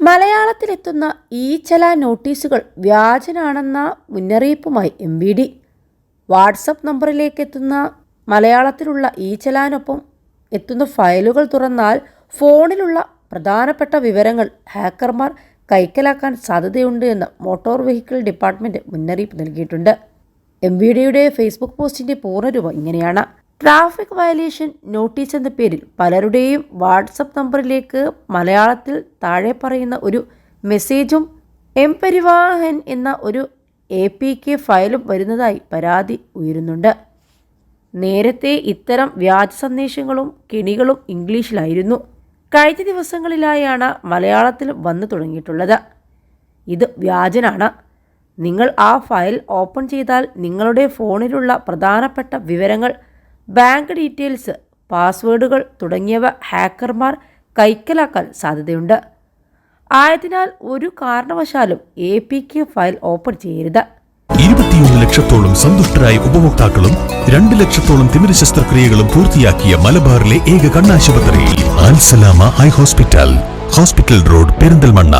മലയാളത്തിലെത്തുന്ന ഈ ചില നോട്ടീസുകൾ വ്യാജനാണെന്ന മുന്നറിയിപ്പുമായി എം വി ഡി വാട്സപ്പ് നമ്പറിലേക്ക് എത്തുന്ന മലയാളത്തിലുള്ള ഈ ചലാനൊപ്പം എത്തുന്ന ഫയലുകൾ തുറന്നാൽ ഫോണിലുള്ള പ്രധാനപ്പെട്ട വിവരങ്ങൾ ഹാക്കർമാർ കൈക്കലാക്കാൻ സാധ്യതയുണ്ട് എന്ന് മോട്ടോർ വെഹിക്കിൾ ഡിപ്പാർട്ട്മെന്റ് മുന്നറിയിപ്പ് നൽകിയിട്ടുണ്ട്. എം വി ഡിയുടെ ഫേസ്ബുക്ക് പോസ്റ്റിന്റെ പൂർണരൂപം ഇങ്ങനെയാണ്. ട്രാഫിക് വയലേഷൻ നോട്ടീസ് എന്ന പേരിൽ പലരുടെയും വാട്സപ്പ് നമ്പറിലേക്ക് മലയാളത്തിൽ താഴെ പറയുന്ന ഒരു മെസ്സേജും എം പരിവാഹൻ എന്ന ഒരു എ പി കെ ഫയലും വരുന്നതായി പരാതി ഉയരുന്നുണ്ട്. നേരത്തെ ഇത്തരം വ്യാജ സന്ദേശങ്ങളും കെണികളും ഇംഗ്ലീഷിലായിരുന്നു. കഴിഞ്ഞ ദിവസങ്ങളിലായാണ് മലയാളത്തിൽ വന്നു തുടങ്ങിയിട്ടുള്ളത്. ഇത് വ്യാജനാണ്. നിങ്ങൾ ആ ഫയൽ ഓപ്പൺ ചെയ്താൽ നിങ്ങളുടെ ഫോണിലുള്ള പ്രധാനപ്പെട്ട വിവരങ്ങൾ ബാങ്ക് ഡീറ്റെയിൽസ് പാസ്വേഡുകൾ തുടങ്ങിയവ ഹാക്കർമാർ കൈക്കലാക്കാൻ സാധ്യതയുണ്ട്. ആയതിനാൽ ഒരു കാരണവശാലും A P K file open ചെയ്യരുത്. ഇരുപത്തിയൊന്ന് ലക്ഷത്തോളം സന്തുഷ്ടരായ ഉപഭോക്താക്കളും രണ്ട് ലക്ഷത്തോളം തിമിര ശസ്ത്രക്രിയകളും പൂർത്തിയാക്കിയ മലബാറിലെ ഏക കണ്ണാശുപത്രി Al Salama high hospital hospital road Perinthalmanna.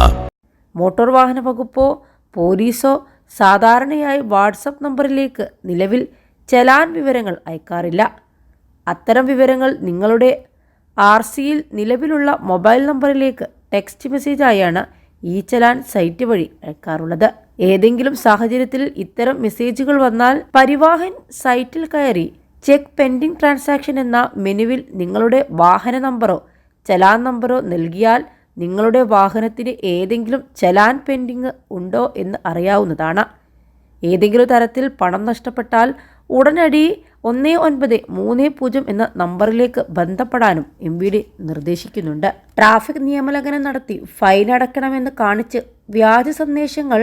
Motor വാഹന വകുപ്പോ പോലീസോ സാധാരണയായി വാട്സപ്പ് നമ്പറിലേക്ക് നിലവിൽ ചലാൻ വിവരങ്ങൾ അയക്കാറില്ല. അത്തരം വിവരങ്ങൾ നിങ്ങളുടെ ആർ സിയിൽ നിലവിലുള്ള മൊബൈൽ നമ്പറിലേക്ക് ടെക്സ്റ്റ് മെസ്സേജായാണ് ഈ ചലാൻ സൈറ്റ് വഴി അയക്കാറുള്ളത്. ഏതെങ്കിലും സാഹചര്യത്തിൽ ഇത്തരം മെസ്സേജുകൾ വന്നാൽ പരിവാഹൻ സൈറ്റിൽ കയറി ചെക്ക് പെൻഡിംഗ് ട്രാൻസാക്ഷൻ എന്ന മെനുവിൽ നിങ്ങളുടെ വാഹന നമ്പറോ ചലാൻ നമ്പറോ നൽകിയാൽ നിങ്ങളുടെ വാഹനത്തിന് ഏതെങ്കിലും ചലാൻ പെൻഡിങ് ഉണ്ടോ എന്ന് അറിയാവുന്നതാണ്. ഏതെങ്കിലും തരത്തിൽ പണം നഷ്ടപ്പെട്ടാൽ ഉടനടി ഒന്ന് ഒൻപത് മൂന്ന് പൂജ്യം എന്ന നമ്പറിലേക്ക് ബന്ധപ്പെടാനും എം വി ഡി നിർദ്ദേശിക്കുന്നുണ്ട്. ട്രാഫിക് നിയമലംഘനം നടത്തി ഫൈൻ അടക്കണമെന്ന് കാണിച്ച് വ്യാജ സന്ദേശങ്ങൾ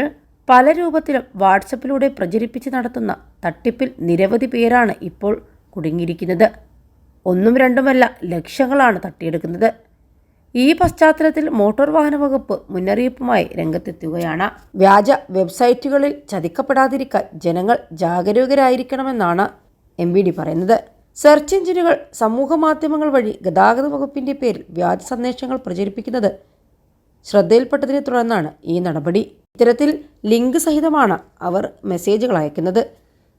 പല രൂപത്തിലും വാട്സപ്പിലൂടെ പ്രചരിപ്പിച്ച് നടത്തുന്ന തട്ടിപ്പിൽ നിരവധി പേരാണ് ഇപ്പോൾ കുടുങ്ങിയിരിക്കുന്നത്. ഒന്നും രണ്ടുമല്ല ലക്ഷങ്ങളാണ് തട്ടിയെടുക്കുന്നത്. ഈ പശ്ചാത്തലത്തിൽ മോട്ടോർ വാഹന വകുപ്പ് മുന്നറിയിപ്പുമായി രംഗത്തെത്തുകയാണ്. വ്യാജ വെബ്സൈറ്റുകളിൽ ചതിക്കപ്പെടാതിരിക്കാൻ ജനങ്ങൾ ജാഗരൂകരായിരിക്കണമെന്നാണ് എം വി ഡി പറയുന്നത്. സെർച്ച് എഞ്ചിനുകൾ സമൂഹ മാധ്യമങ്ങൾ വഴി ഗതാഗത വകുപ്പിന്റെ പേരിൽ വ്യാജ സന്ദേശങ്ങൾ പ്രചരിപ്പിക്കുന്നത് ശ്രദ്ധയിൽപ്പെട്ടതിനെ തുടർന്നാണ് ഈ നടപടി. ഇത്തരത്തിൽ ലിങ്ക് സഹിതമാണ് അവർ മെസ്സേജുകൾ അയക്കുന്നത്.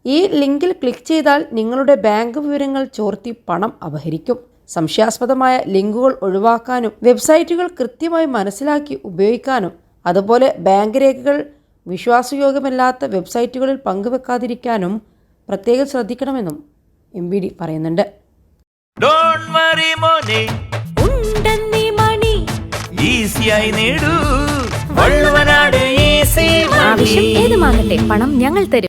ഈ ലിങ്കിൽ ക്ലിക്ക് ചെയ്താൽ നിങ്ങളുടെ ബാങ്ക് വിവരങ്ങൾ ചോർത്തി പണം അപഹരിക്കും. സംശയാസ്പദമായ ലിങ്കുകൾ ഒഴിവാക്കാനും വെബ്സൈറ്റുകൾ കൃത്യമായി മനസ്സിലാക്കി ഉപയോഗിക്കാനും അതുപോലെ ബാങ്ക് രേഖകൾ വിശ്വാസയോഗ്യമല്ലാത്ത വെബ്സൈറ്റുകളിൽ പങ്കുവെക്കാതിരിക്കാനും പ്രത്യേകം ശ്രദ്ധിക്കണമെന്നും എം ബി ഡി പറയുന്നുണ്ട്. ഡോണ്ട് വറി മോനെ. ഉണ്ടെന്നീ മണി. ഈസിയായി നേടൂ. വള്ളുവനാട് ഈസി ആവശ്യം ഏതുമാകട്ടെ പണം ഞങ്ങൾ തരും.